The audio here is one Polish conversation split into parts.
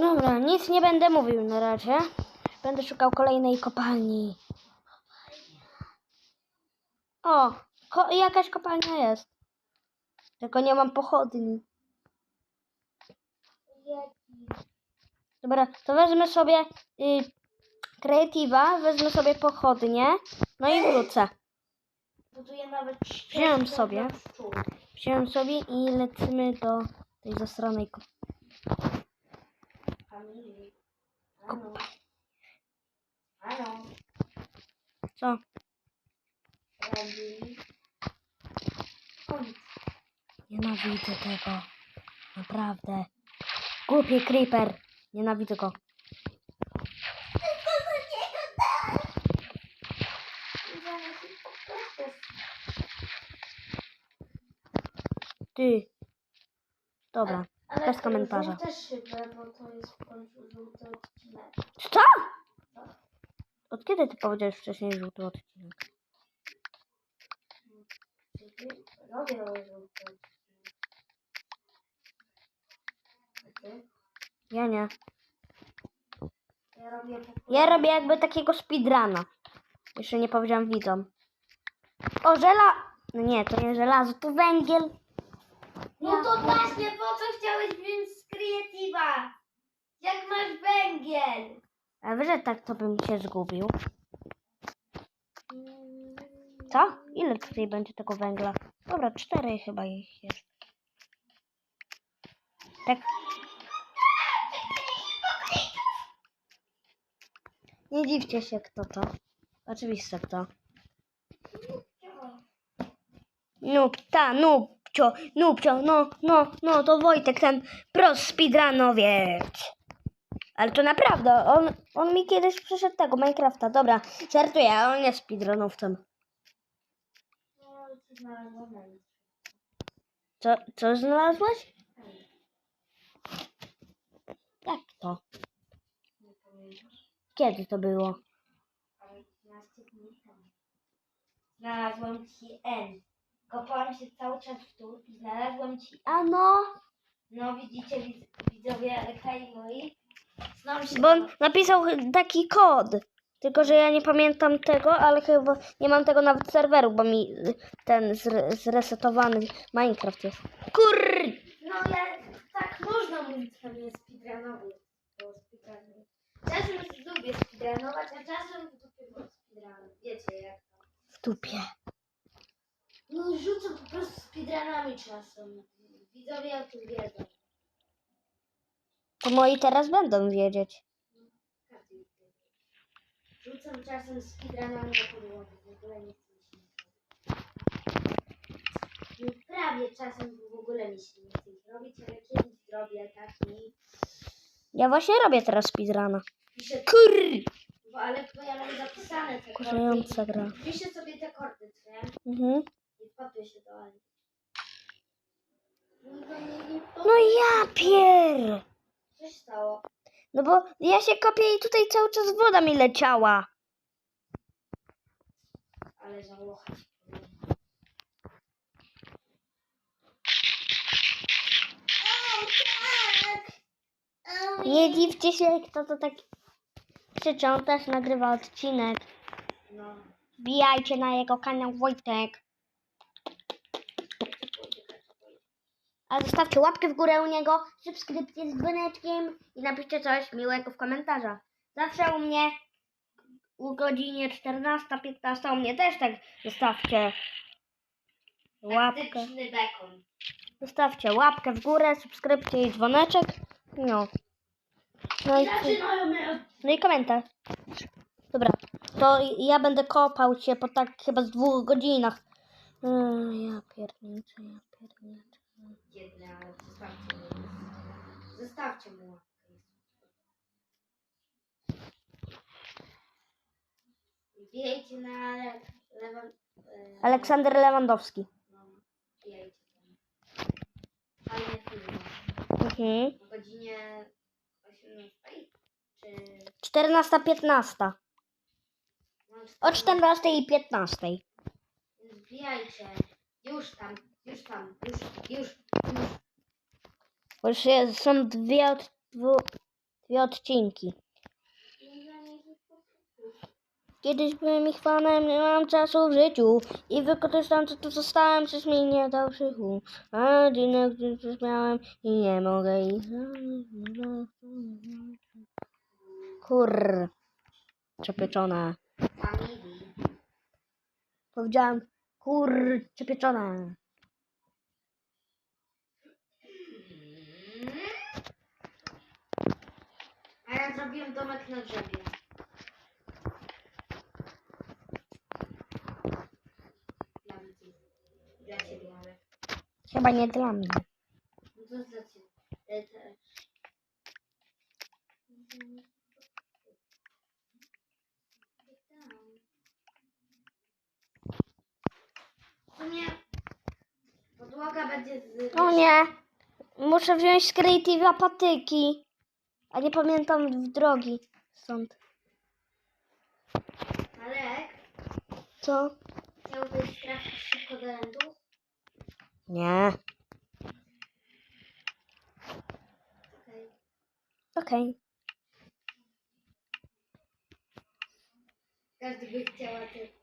Dobra, nic nie będę mówił na razie. Będę szukał kolejnej kopalni. O, ko jakaś kopalnia jest. Tylko nie mam pochodni. Dobra, to wezmę sobie y, kreatywa, wezmę sobie pochodnie, no i wrócę. Buduję nawet Wziąłem sobie. Wziąłem sobie i lecimy do tej zasranej kop- Halo. Co? Nienawidzę tego. Naprawdę. Głupi creeper. Nienawidzę go. Ty. Dobra. Komentarza. żółte szyby, bo to jest w końcu żółty odcinek. Co? Od kiedy ty powiedziałeś wcześniej żółty odcinek? Robię żółty odcinek. Ja nie. Ja robię Ja robię jakby takiego speedruna. Jeszcze nie powiedziałam widzom. O, żela... No nie, to nie żelazo, to węgiel. No to właśnie, po co chciałeś wziąć z kreatywa? Jak masz węgiel? A wiesz, że tak to bym się zgubił. Co? Ile tutaj będzie tego węgla? Dobra, cztery chyba ich jest. Tak. Nie dziwcie się, kto to. Oczywiście kto. Nubta, nubcio, nubcio, no, no, no, to Wojtek, ten pro speedrunowiec. Ale to naprawdę, on, on mi kiedyś przyszedł tego Minecrafta. Dobra, żartuję, on jest speedrunowcem. No, co. Co, znalazłeś? Jak to? Kiedy to było? Ale 15 dni temu. Znalazłam ci N. Kopałam się cały czas w dół i znalazłam ci A no, No widzicie widz, widzowie Hej moi. Znam się bo on napisał taki kod. Tylko, że ja nie pamiętam tego, ale chyba nie mam tego nawet serweru, bo mi ten zre, zresetowany Minecraft jest. Kur! No ja tak można mówić, że mnie speedrunowy. Bo speedrunuję. Czasem lubię speedrunować, a czasem w dupie bo speedrun. Wiecie jak to. W dupie. No rzucam po prostu speedrunami czasem. Widzowie o tym wiedzą. To moi teraz będą wiedzieć. Każdy wie. Rzucam czasem speedrunami na podłogę. W ogóle nie chcę mi się robić. Prawie czasem w ogóle mi się nie chce ich robić, ale kiedyś zrobię taki. Ja właśnie robię teraz speedruna. Piszę, Kur! bo, ale bo ja mam zapisane te Kurzająca gra. kordy. Piszę sobie te kordy, co nie? Mhm. I wpatruję się do Ani. No ja pier! Co się stało? No bo ja się kopię i tutaj cały czas woda mi leciała. Ale załocha ci powiem. Nie dziwcie się, kto to tak krzyczy. On też nagrywa odcinek. No. Wbijajcie na jego kanał Wojtek. A zostawcie łapkę w górę u niego, subskrypcję z dzwoneczkiem i napiszcie coś miłego w komentarzach. Zawsze u mnie u godzinie 14-15 u mnie też tak zostawcie łapkę. Zostawcie łapkę w górę, subskrypcję i dzwoneczek. No. No i, Zaczynamy od... no i komentarz. Dobra, to ja będę kopał cię po tak chyba z dwóch godzinach. Yy, ja pierniczę, ja pierniczę. Jedne, ale zostawcie mu. Zostawcie mu łapkę. Wbijajcie na le- lewą... e, Aleksander Lewandowski. No, tam. Fajne filmy. Mhm. O godzinie 18 czy... 14.15. No, O 14 i 15. Wbijajcie. Już tam, już tam, już, już. Bo jest, są dwie od. Dwie odcinki. Kiedyś byłem ich fanem, nie mam czasu w życiu i wykorzystam co tu zostałem, przez mnie nie dał krzychu. A dzinek już miałem i nie mogę ich... Kur... Przepieczona. Familii. Powiedziałem kur... Przepieczona. A ja zrobiłem domek na drzewie. Dla widzów. Dla ciebie, ale... Chyba nie dla mnie. No to dla ciebie. E, te- W sumie podłoga będzie z... O nie! Muszę wziąć z Creative patyki. A nie pamiętam w drogi stąd. Marek, Co? chciałbyś trafić szybko do lędu? Nie. Okej. Okej. Każdy by chciał, a ty-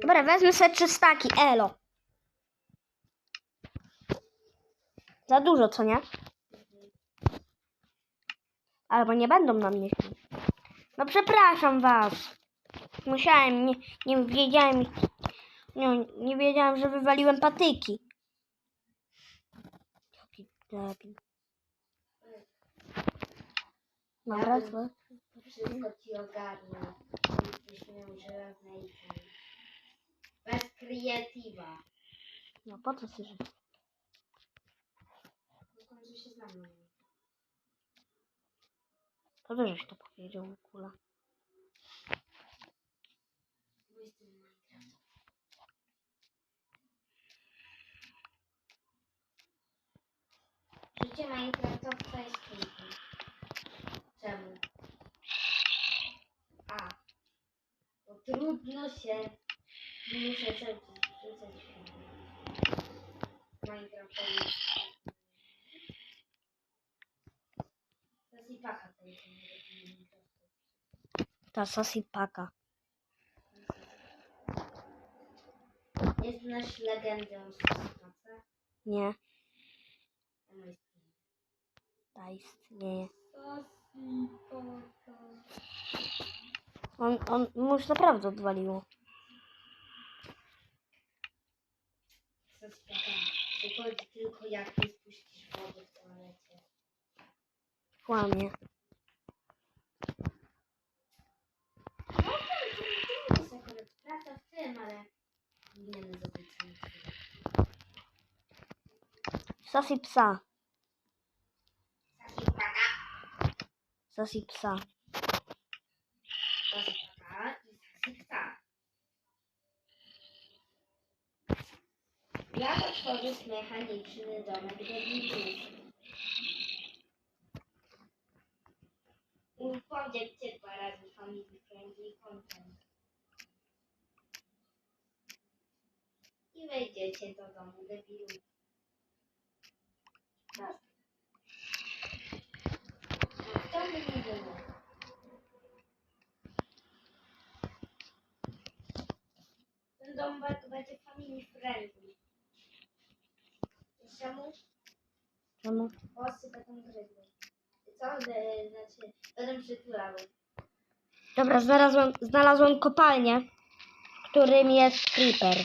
Dobra, wezmę sobie trzy staki. Elo. Za dużo, co nie? Albo nie będą na mnie. No przepraszam was. Musiałem, nie, nie wiedziałem, nie, nie wiedziałem, że wywaliłem patyki. Jaki debil. Złe. Wszystko ci ogarnę. Będziesz miał żelazne. Bez kreatywa. No po co słyszę? Się znamy. To ty żeś to powiedział, kula. Życie Minecraftowca jest piękne. Czemu? A. Bo trudno się... Muszę sobie rzucać Minecraftowi. Paka. Ta sasipaka. Nie znasz legendę o Sosnace? Nie, ta istnieje. Sosipaka. On, on mu już naprawdę odwaliło. Sosipaka. Wychodzi tylko jak nie spuścisz wody. Kłamie. Prawda w tym, psa. Psa. Jak otworzyć mechaniczny domek do? Powiedzcie dwa razy family friendly content. I wejdziecie do domu debilów. Tak. No, Kto by nie było? Ten dom będzie family friendly. Czemu? Czemu? Włosy będą gryzły. Co? Znaczy. Dobra, znalazłem, znalazłem kopalnię, w którym jest creeper.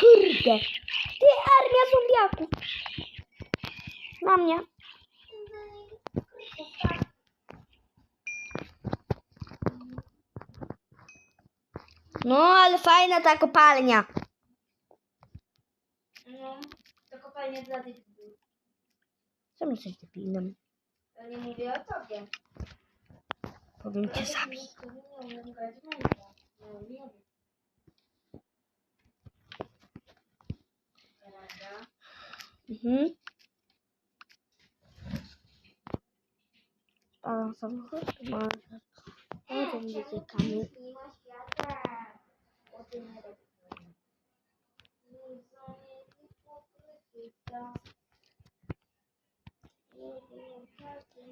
Kurde! Ty, armia zombiaków! Na mnie. No, ale fajna ta kopalnia. No, to kopalnia dla debilów. Co jesteś debilem? Ja nie mówię o tobie. Powiem cię. No. Prawda? Mhm. A samochód ma... O, to będzie kamień. Nie ma świata. O tym nie robię. Nie są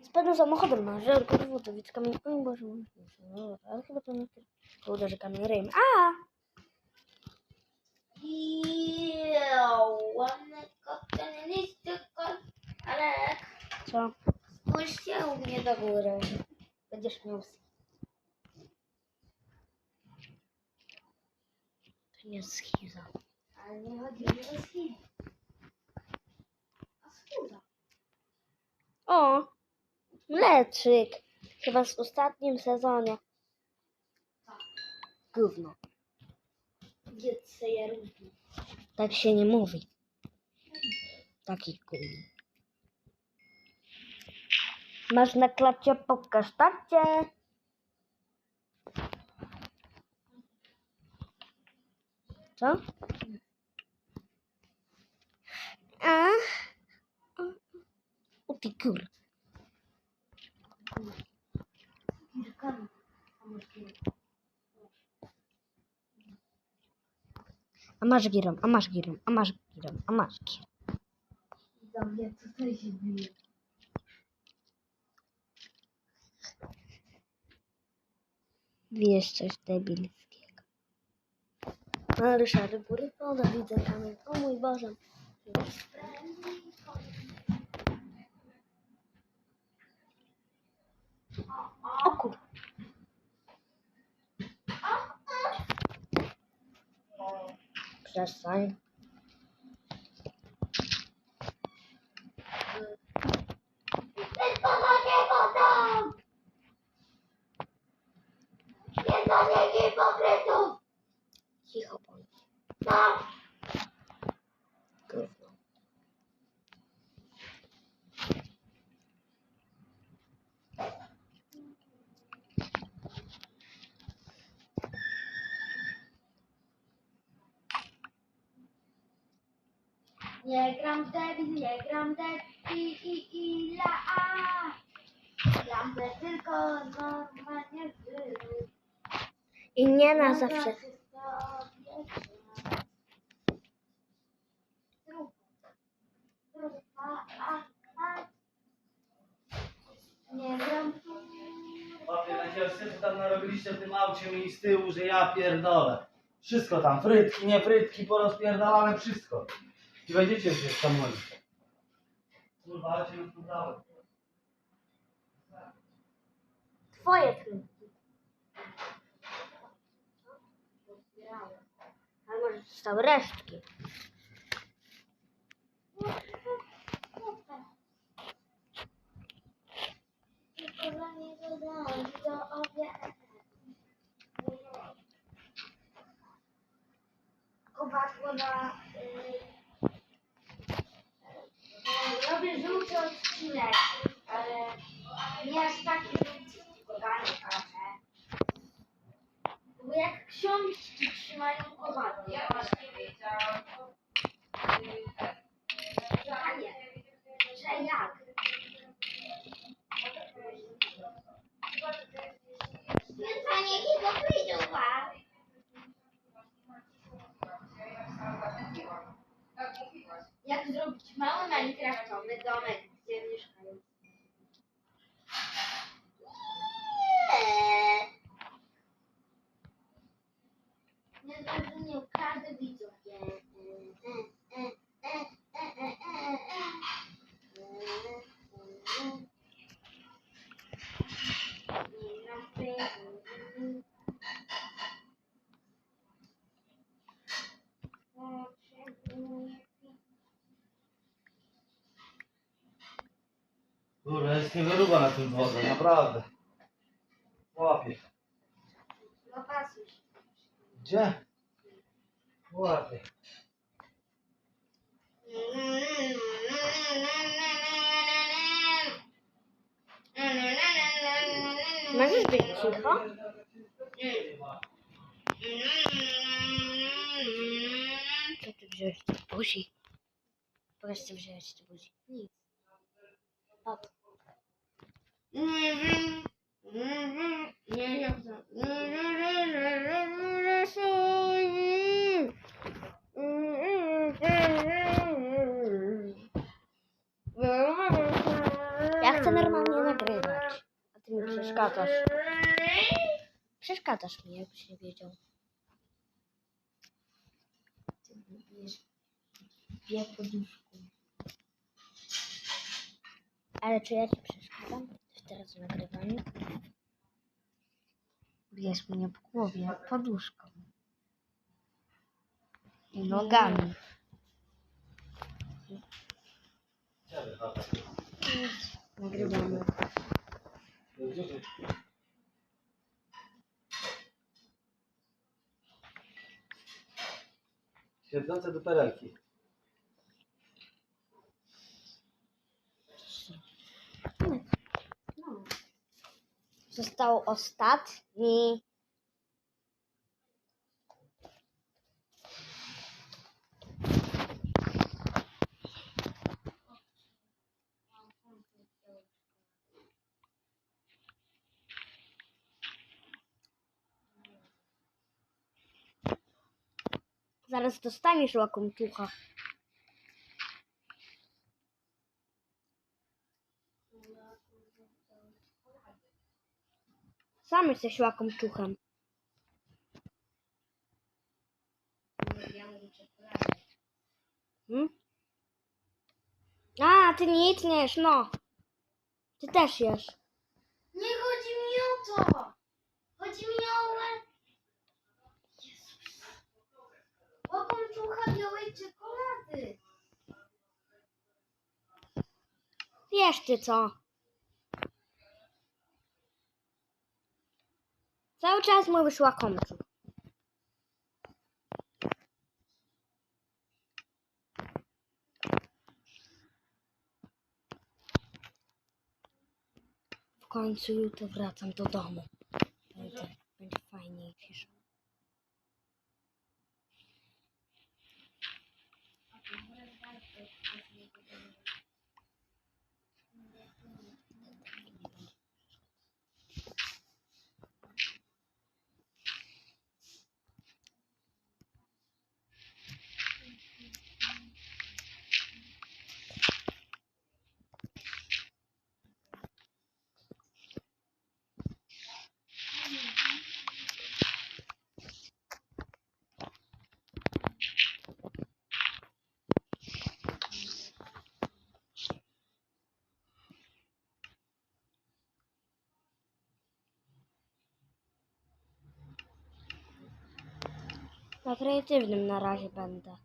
Spadł samochodem na żelkę do wody, więc kamień... O Boże, no, ale chyba to nie tyle. To uderzy kamień ryjem. A! Ale Co? spójrz się u mnie do góry. Będziesz miał... To nie jest schiza. Ale nie chodzi o schizę. A schuza. O! Mleczyk! Chyba w ostatnim sezonie. Gówno. Dziec sejerówki. Tak się nie mówi. Taki gówno. Masz na klacie po kasztacie. Co? Kilkami. A masz girom, a masz girom, a masz girom, a masz girom. Dobrze, co tutaj się bije? Wiesz coś debilskiego. No, Ryszard, góry, widzę kamień. O mój Boże. O kur... Przestań. Cicho bądź. Nie gram w debil, nie gram debil i i i la a. Gram de tylko normalnie żył. I nie na zawsze. Nie gram Papie, takiego syfu tam narobiliście w tym aucie mi z tyłu, że ja pierdolę. Wszystko tam, frytki, nie frytki, porozpierdalane, wszystko. I będziecie się samolot. Kurwa, ale cię już podałem. Twoje trudki. Ale może zostały resztki. Tylko dla niego dam to obiad. Kowadło na... Y, y, robię żółty odcinek, ale nie aż taki danie kaszę. Bo jak książki trzymają kowadło. Ja właśnie wiedziałam. Pytanie, że jak? Więc panie hipokrytów, a? Jak zrobić mały minecraftowy domek, gdzie mieszkają? Nie zrozumiał każdy widzów. Kurwa, jest niewyruba na tym dworze, naprawdę. Łapie. No pasuj się. Gdzie? Łapie. Możesz być cicho? Co ty wziąłeś do buzi? Pokaż co wziąłeś do buzi. Nic. Ja chcę normalnie nagrać. Przeszkadzasz. Przeszkadzasz mi, jakbyś nie wiedział. Ty bijesz dwie. Ale czy ja ci przeszkadzam? W teraz nagrywaniu? Bijesz mnie po głowie poduszką. I nogami. Nagrywamy. Siedzące do perelki. Został ostatni. Zaraz dostaniesz łakomczucha. Sam jesteś łakomczuchem. Hmm? A, ty nic nie jesz, no. Ty też jesz. Nie chodzi mi o to! Chodzi mi o... Jezus. Łakomczucha białej czekolady. Wiesz ty co? Cały czas mówisz łakomczuch. W końcu jutro wracam do domu. Będzie, będzie fajnie i cisza. Na kreatywnym na razie będę.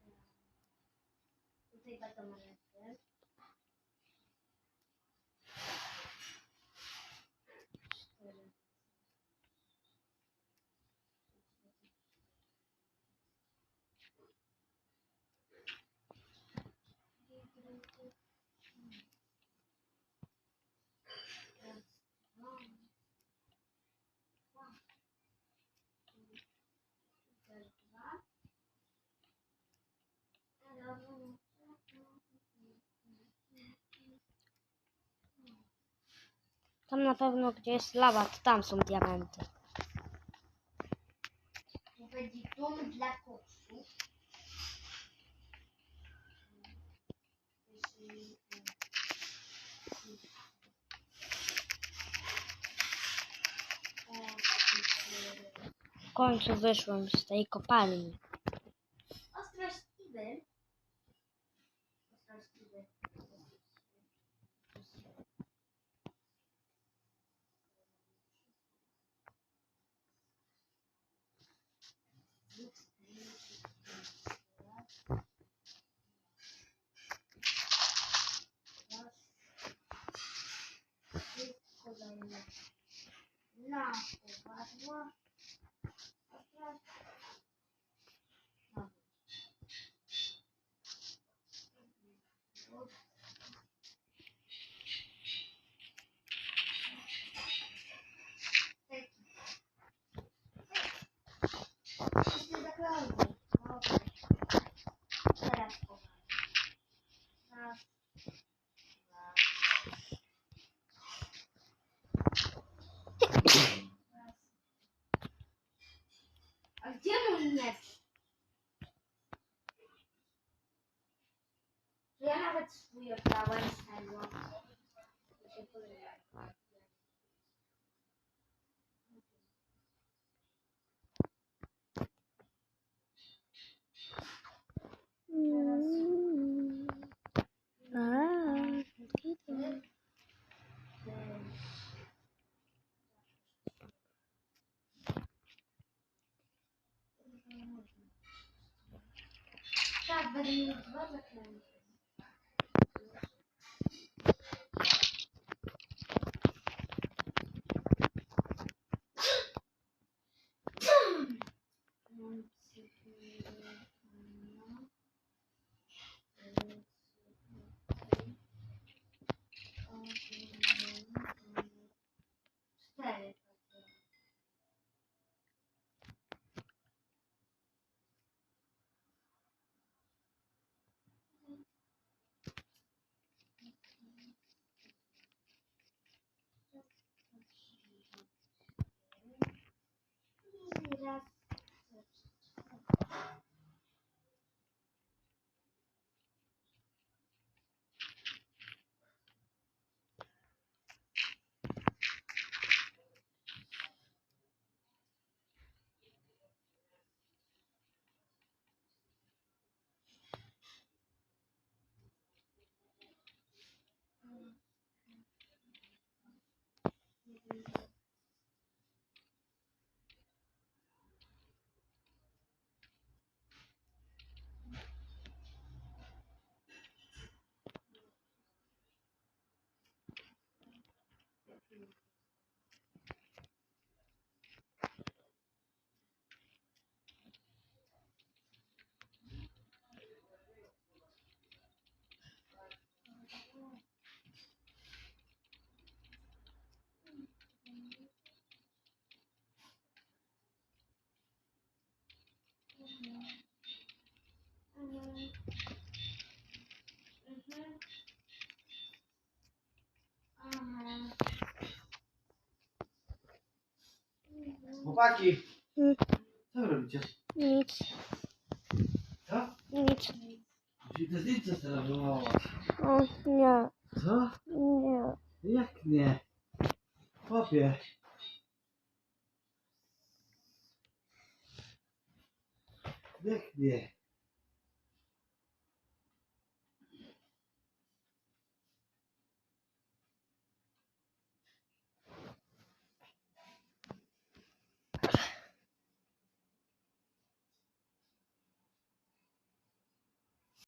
Tam na pewno gdzie jest lawa, to tam są diamenty. Tu będzie dom dla. W końcu wyszłem z tej kopalni. Ostrość Steven. Na powadła. Ostrość. development Mhm. Chłopaki, Mm, co wy robicie? Nic, Co? nic. Czyli te zdjęcia wywołać. O, nie, Co? nie. Jak nie? Chłopie. Jak nie?